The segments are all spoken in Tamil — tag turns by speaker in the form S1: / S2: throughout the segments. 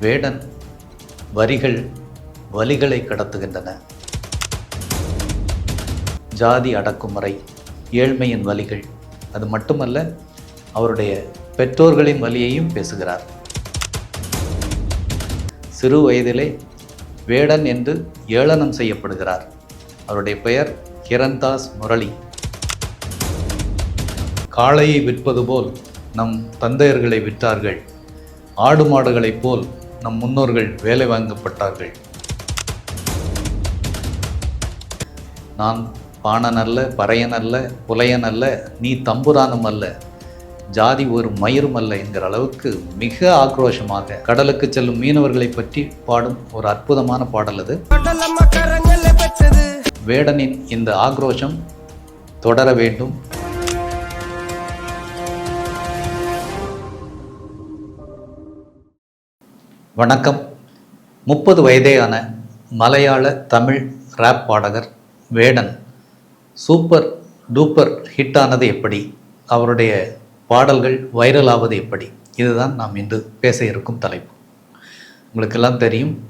S1: வேடன் வரிகள் வலிகளை கடத்துகின்றன. ஜாதி அடக்குமுறை ஏழ்மையின் வலிகள். அது மட்டுமல்ல அவருடைய பெற்றோர்களின் வலியையும் பேசுகிறார். சிறு வயதிலே வேடன் என்று ஏளனம் செய்யப்படுகிறார். அவருடைய பெயர் கிரண்தாஸ் முரளி. காளையை விற்பது போல் நம் தந்தையர்களை விற்றார்கள். ஆடு மாடுகளைப் போல் நம் முன்னோர்கள் வேலை வாங்கப்பட்டார்கள். நான் பாணன் அல்ல பறையன் அல்ல புலையன் அல்ல நீ தம்புரானும் அல்ல ஜாதி ஒரு மயிரும் அல்ல என்கிற அளவுக்கு மிக ஆக்ரோஷமாக கடலுக்கு செல்லும் மீனவர்களை பற்றி பாடும் ஒரு அற்புதமான பாடல் அது. வேடனின் இந்த ஆக்ரோஷம் தொடர வேண்டும். வணக்கம். முப்பது வயதேயான மலையாள தமிழ் ரேப் பாடகர் வேடன். சூப்பர் டூப்பர் ஹிட்டானது எப்படி? அவருடைய பாடல்கள் வைரல் எப்படி? இதுதான் நாம் இன்று பேச இருக்கும் தலைப்பு. உங்களுக்கெல்லாம் தெரியும்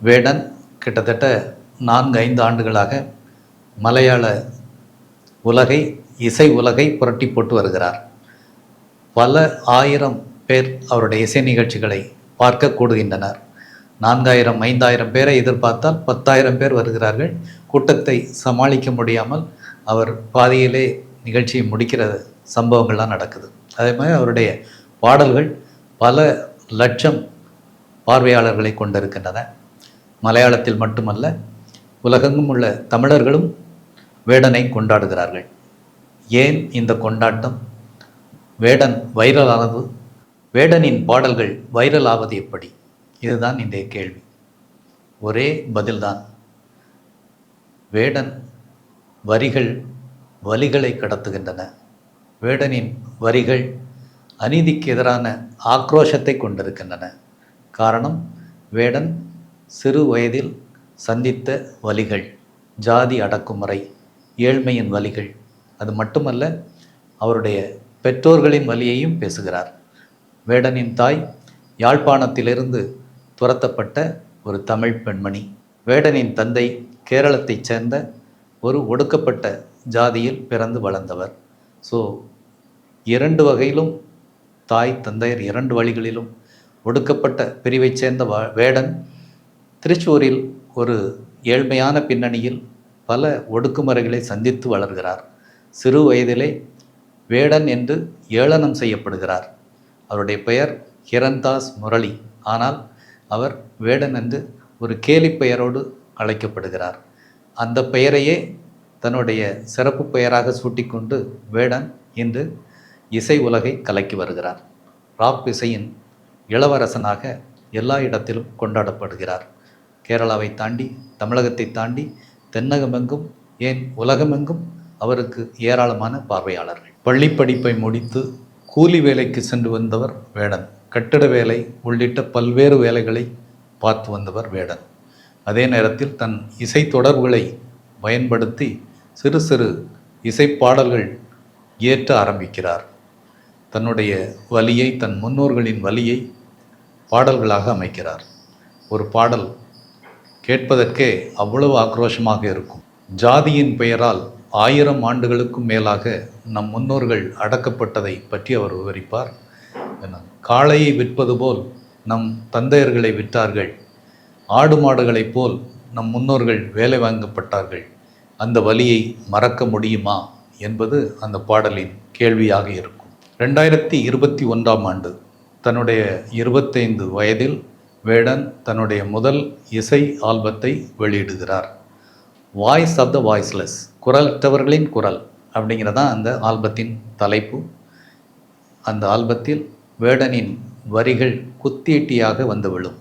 S1: வேடன் கிட்டத்தட்ட நான்கு ஐந்து ஆண்டுகளாக மலையாள உலகை இசை உலகை புரட்டி போட்டு வருகிறார். பல ஆயிரம் பேர் அவருடைய இசை நிகழ்ச்சிகளை பார்க்க கூடுகின்றனர் நான்காயிரம் ஐந்தாயிரம் பேரை எதிர்பார்த்தால் பத்தாயிரம் பேர் வருகிறார்கள். கூட்டத்தை சமாளிக்க முடியாமல் அவர் பாதியிலே நிகழ்ச்சியை முடிக்கிற சம்பவங்கள்லாம் நடக்குது. அதே மாதிரி அவருடைய பாடல்கள் பல லட்சம் பார்வையாளர்களை கொண்டிருக்கின்றன. மலையாளத்தில் மட்டுமல்ல உலகெங்கும் உள்ள தமிழர்களும் வேடனை கொண்டாடுகிறார்கள். ஏன் இந்த கொண்டாட்டம்? வேடன் வைரலானது வேடனின் பாடல்கள் வைரல் ஆவது எப்படி? இதுதான் இன்றைய கேள்வி. ஒரே பதில்தான். வேடன் வரிகள் வலிகளை கடத்துகின்றன. வேடனின் வரிகள் அநீதிக்கு எதிரான ஆக்ரோஷத்தை கொண்டிருக்கின்றன. காரணம் வேடன் சிறு வயதில் சந்தித்த வலிகள் ஜாதி அடக்குமுறை ஏழ்மையின் வலிகள். அது மட்டுமல்ல அவருடைய பெற்றோர்களின் வலியையும் பேசுகிறார். வேடனின் தாய் யாழ்ப்பாணத்திலிருந்து துரத்தப்பட்ட ஒரு தமிழ் பெண்மணி. வேடனின் தந்தை கேரளத்தைச் சேர்ந்த ஒரு ஒடுக்கப்பட்ட ஜாதியில் பிறந்து வளர்ந்தவர். ஸோ இரண்டு வகையிலும் தாய் தந்தையர் இரண்டு வழிகளிலும் ஒடுக்கப்பட்ட பிரிவைச் சேர்ந்த வேடன் திருச்சூரில் ஒரு ஏழ்மையான பின்னணியில் பல ஒடுக்குமுறைகளை சந்தித்து வளர்கிறார். சிறு வயதிலே வேடன் என்று ஏளனம் செய்யப்படுகிறார். அவருடைய பெயர் கிரண்தாஸ் முரளி. ஆனால் அவர் வேடன் என்று ஒரு கேலி பெயரோடு அழைக்கப்படுகிறார். அந்த பெயரையே தன்னுடைய சிறப்பு பெயராக சூட்டிக்கொண்டு வேடன் இன்று இசை உலகை கலக்கி வருகிறார். ராப் இசையின் இளவரசனாக எல்லா இடத்திலும் கொண்டாடப்படுகிறார். கேரளாவை தாண்டி தமிழகத்தை தாண்டி தென்னகமெங்கும் ஏன் உலகமெங்கும் அவருக்கு ஏராளமான பார்வையாளர்கள். பள்ளி படிப்பை முடித்து கூலி வேலைக்கு சென்று வந்தவர் வேடன். கட்டிட வேலை உள்ளிட்ட பல்வேறு வேலைகளை பார்த்து வந்தவர் வேடன். அதே நேரத்தில் தன் இசை தொடர்புகளை பயன்படுத்தி சிறு சிறு இசைப்பாடல்கள் ஏற்ற இயற்ற ஆரம்பிக்கிறார். தன்னுடைய வலியை தன் முன்னோர்களின் வலியை பாடல்களாக அமைக்கிறார். ஒரு பாடல் கேட்பதற்கே அவ்வளவு ஆக்ரோஷமாக இருக்கும். ஜாதியின் பெயரால் ஆயிரம் ஆண்டுகளுக்கும் மேலாக நம் முன்னோர்கள் அடக்கப்பட்டதை பற்றி அவர் விவரிப்பார். காளையை விற்பது போல் நம் தந்தையர்களை விற்றார்கள். ஆடு மாடுகளைப் போல் நம் முன்னோர்கள் வேலை வாங்கப்பட்டார்கள். அந்த வலியை மறக்க முடியுமா என்பது அந்த பாடலின் கேள்வியாக இருக்கும். ரெண்டாயிரத்தி இருபத்தி ஒன்றாம் ஆண்டு தன்னுடைய இருபத்தைந்து வயதில் வேடன் தன்னுடைய முதல் இசை ஆல்பத்தை வெளியிடுகிறார். Voice of the voiceless. குரல்த்தவர்களின் குரல் அப்படிங்கிறதான் அந்த ஆல்பத்தின் தலைப்பு. அந்த ஆல்பத்தில் வேடனின் வரிகள் குத்தீட்டியாக வந்து விழும்.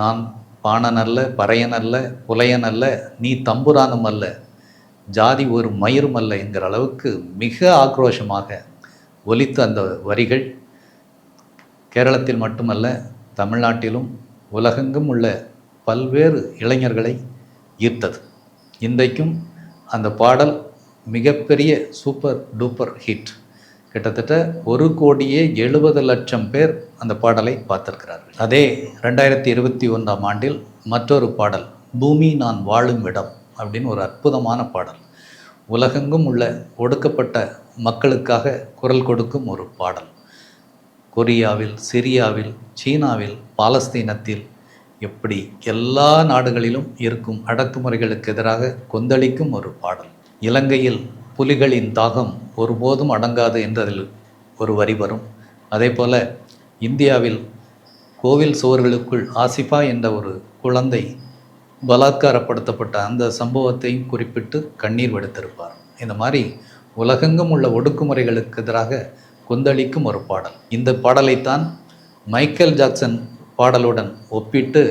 S1: நான் பாணன் அல்ல பறையன் அல்ல புலையன் அல்ல நீ தம்புரானும் அல்ல ஜாதி ஒரு மயிரும் அல்ல என்கிற அளவுக்கு மிக ஆக்ரோஷமாக ஒலித்த அந்த வரிகள் கேரளத்தில் மட்டுமல்ல தமிழ்நாட்டிலும் உலகெங்கும் உள்ள பல்வேறு இளைஞர்களை ஈர்த்தது. இன்றைக்கும் அந்த பாடல் மிகப்பெரிய சூப்பர் டூப்பர் ஹிட். கிட்டத்தட்ட ஒரு கோடியே எழுபது லட்சம் பேர் அந்த பாடலை பார்த்திருக்கிறார்கள். அதே ரெண்டாயிரத்தி இருபத்தி ஒன்றாம் ஆண்டில் மற்றொரு பாடல் பூமி நான் வாழும் இடம் அப்படின்னு ஒரு அற்புதமான பாடல். உலகெங்கும் உள்ள ஒடுக்கப்பட்ட மக்களுக்காக குரல் கொடுக்கும் ஒரு பாடல். கொரியாவில் சிரியாவில் சீனாவில் பாலஸ்தீனத்தில் எப்படி எல்லா நாடுகளிலும் இருக்கும் அடக்குமுறைகளுக்கு எதிராக கொந்தளிக்கும் ஒரு பாடல். இலங்கையில் புலிகளின் தாகம் ஒருபோதும் அடங்காது என்றதில் ஒரு வரி வரும். அதே போல் இந்தியாவில் கோவில் சுவர்களுக்குள் ஆசிஃபா என்ற ஒரு குழந்தை பலாத்காரப்படுத்தப்பட்ட அந்த சம்பவத்தையும் குறிப்பிட்டு கண்ணீர் வடித்திருப்பார். இந்த மாதிரி உலகெங்கும் உள்ள ஒடுக்குமுறைகளுக்கு எதிராக கொந்தளிக்கும் ஒரு பாடல். இந்த பாடலைத்தான் மைக்கேல் ஜாக்சன் பாடலுடன் ஒப்பிட்டு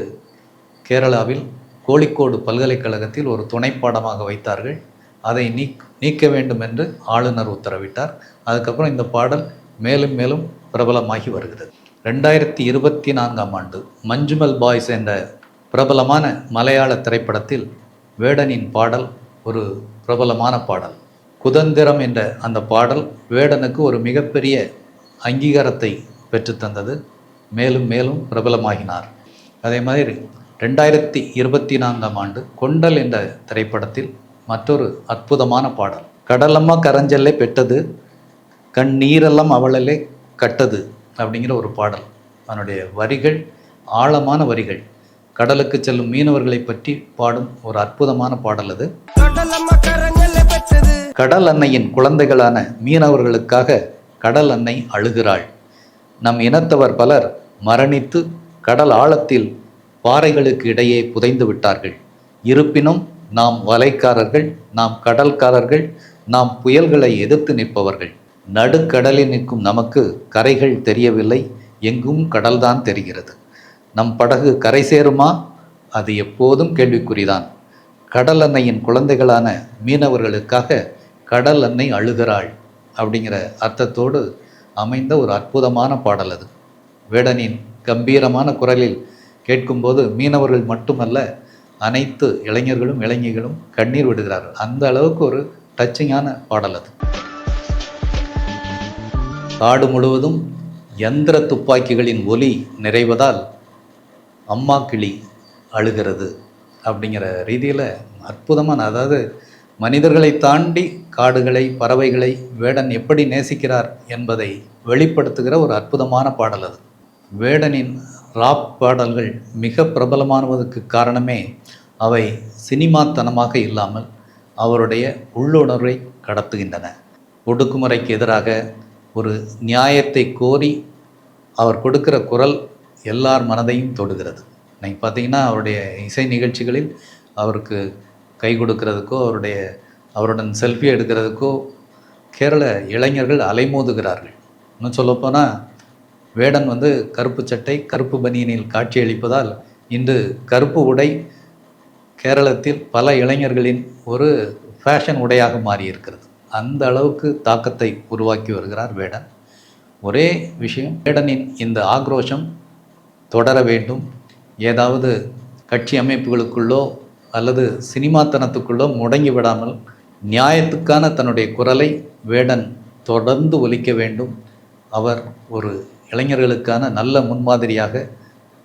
S1: கேரளாவில் கோழிக்கோடு பல்கலைக்கழகத்தில் ஒரு துணை பாடமாக வைத்தார்கள். அதை நீக் நீக்க வேண்டும் என்று ஆளுநர் உத்தரவிட்டார். அதுக்கப்புறம் இந்த பாடல் மேலும் மேலும் பிரபலமாகி வருகிறது. ரெண்டாயிரத்தி இருபத்தி நான்காம் ஆண்டு மஞ்சுமல் பாய்ஸ் என்ற பிரபலமான மலையாள திரைப்படத்தில் வேடனின் பாடல் ஒரு பிரபலமான பாடல். குதந்திரம் என்ற அந்த பாடல் வேடனுக்கு ஒரு மிகப்பெரிய அங்கீகாரத்தை பெற்றுத்தந்தது. மேலும் மேலும் பிரபலமாகினார். அதே மாதிரி ரெண்டாயிரத்தி இருபத்தி நான்காம் ஆண்டு கொண்டல் என்ற திரைப்படத்தில் மற்றொரு அற்புதமான பாடல் கடலம்மா கரஞ்சல்லை பெற்றது கண்ணீரெல்லாம் அவளலே கட்டது அப்படிங்கிற ஒரு பாடல். அதனுடைய வரிகள் ஆழமான வரிகள். கடலுக்கு செல்லும் மீனவர்களை பற்றி பாடும் ஒரு அற்புதமான பாடல் அது. கடல் அன்னையின் குழந்தைகளான மீனவர்களுக்காக கடல் அன்னை அழுகிறாள் நம் இனத்தவர் பலர் மரணித்து கடல் ஆழத்தில் பாறைகளுக்கு இடையே புதைந்து விட்டார்கள். இருப்பினும் நாம் வலைக்காரர்கள் நாம் கடல்காரர்கள் நாம் புயல்களை எதிர்த்து நிற்பவர்கள். நடுக்கடலில் நிற்கும் நமக்கு கரைகள் தெரியவில்லை எங்கும் கடல்தான் தெரிகிறது. நம் படகு கரை சேருமா? அது எப்போதும் கேள்விக்குறிதான். கடல் அன்னையின் குழந்தைகளான மீனவர்களுக்காக கடல் அன்னை அழுகிறாள் அப்படிங்கிற அர்த்தத்தோடு அமைந்த ஒரு அற்புதமான பாடல் அது. வேடனின் கம்பீரமான குரலில் கேட்கும்போது மீனவர்கள் மட்டுமல்ல அனைத்து இளைஞர்களும் இளைஞர்களும் கண்ணீர் விடுகிறார்கள். அந்த அளவுக்கு ஒரு டச்சிங்கான பாடல் அது. காடு முழுவதும் எந்திர துப்பாக்கிகளின் ஒலி நிறைவதால் அம்மா கிளி அழுகிறது அப்படிங்கிற ரீதியில் அற்புதமான அதாவது மனிதர்களை தாண்டி காடுகளை பறவைகளை வேடன் எப்படி நேசிக்கிறார் என்பதை வெளிப்படுத்துகிற ஒரு அற்புதமான பாடல் அது. வேடனின் ராப் பாடல்கள் மிக பிரபலமானதுக்கு காரணமே அவை சினிமாத்தனமாக இல்லாமல் அவருடைய உள்ளுணர்வை கடத்துகின்றன. ஒடுக்குமுறைக்கு எதிராக ஒரு நியாயத்தை கோரி அவர் கொடுக்கிற குரல் எல்லார் மனதையும் தொடுகிறது. நீங்கள் பார்த்தீங்கன்னா அவருடைய இசை நிகழ்ச்சிகளில் அவருக்கு கை கொடுக்கறதுக்கோ அவருடைய அவருடன் செல்ஃபி எடுக்கிறதுக்கோ கேரள இளைஞர்கள் அலைமோதுகிறார்கள். இன்னும் சொல்லப்போனால் வேடன் வந்து கருப்பு சட்டை கருப்பு பனியனில் காட்சியளிப்பதால் இன்று கருப்பு உடை கேரளத்தில் பல இளைஞர்களின் ஒரு ஃபேஷன் உடையாக மாறியிருக்கிறது. அந்த அளவுக்கு தாக்கத்தை உருவாக்கி வருகிறார் வேடன். ஒரே விஷயம் வேடனின் இந்த ஆக்ரோஷம் தொடர வேண்டும். ஏதாவது கட்சி அமைப்புகளுக்குள்ளோ அல்லது சினிமாத்தனத்துக்குள்ளோ முடங்கி விடாமல் நியாயத்துக்கான தன்னுடைய குரலை வேடன் தொடர்ந்து ஒலிக்க வேண்டும். அவர் ஒரு இளைஞர்களுக்கான நல்ல முன்மாதிரியாக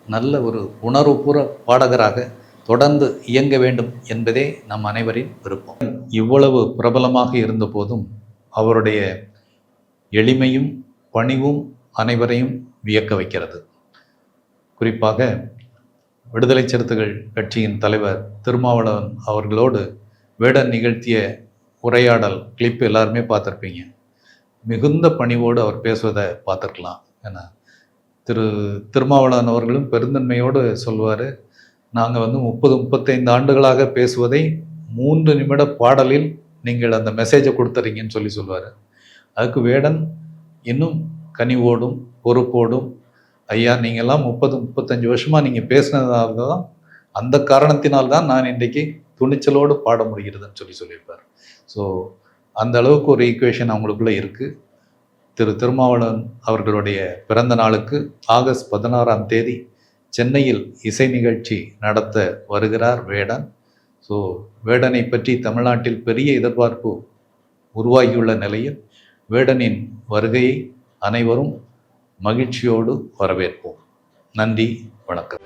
S1: நல்ல ஒரு உணர்வுபூர்வ பாடகராக தொடர்ந்து இயங்க வேண்டும் என்பதே நம் அனைவரின் விருப்பம். இவ்வளவு பிரபலமாக இருந்தபோதும் அவருடைய எளிமையும் பணிவும் அனைவரையும் வியக்க வைக்கிறது. குறிப்பாக விடுதலை சிறுத்தைகள் கட்சியின் தலைவர் திருமாவளவன் அவர்களோடு வேடன் நிகழ்த்திய உரையாடல் கிளிப் எல்லாருமே பார்த்துருப்பீங்க. மிகுந்த பணிவோடு அவர் பேசுவதை பார்த்துருக்கலாம் ஏன்னா திரு திருமாவளவன் அவர்களும் பெருந்தன்மையோடு சொல்வார் நாங்கள் வந்து முப்பது முப்பத்தைந்து ஆண்டுகளாக பேசுவதை மூன்று நிமிட பாடலில் நீங்கள் அந்த மெசேஜை கொடுத்துறீங்கன்னு சொல்லி சொல்வார். அதுக்கு வேடன் இன்னும் கனிவோடும் பொறுப்போடும் ஐயா நீங்கள்லாம் முப்பது முப்பத்தஞ்சு வருஷமாக நீங்கள் பேசினதால் தான் அந்த காரணத்தினால் தான் நான் இன்றைக்கி துணிச்சலோடு பாட முடிகிறதுன்னு சொல்லி சொல்லியிருப்பார். ஸோ அந்த அளவுக்கு ஒரு ஈக்குவேஷன் அவங்களுக்குள்ளே இருக்குது திரு திருமாவளவன் அவர்களுடைய பிறந்த நாளுக்கு ஆகஸ்ட் பதினாறாம் தேதி சென்னையில் இசை நிகழ்ச்சி நடத்த வருகிறார் வேடன். ஸோ வேடனை பற்றி தமிழ்நாட்டில் பெரிய எதிர்பார்ப்பு உருவாகியுள்ள நிலையில் வேடனின் வருகையை அனைவரும் மகிழ்ச்சியோடு வரவேற்போம். நன்றி வணக்கம்.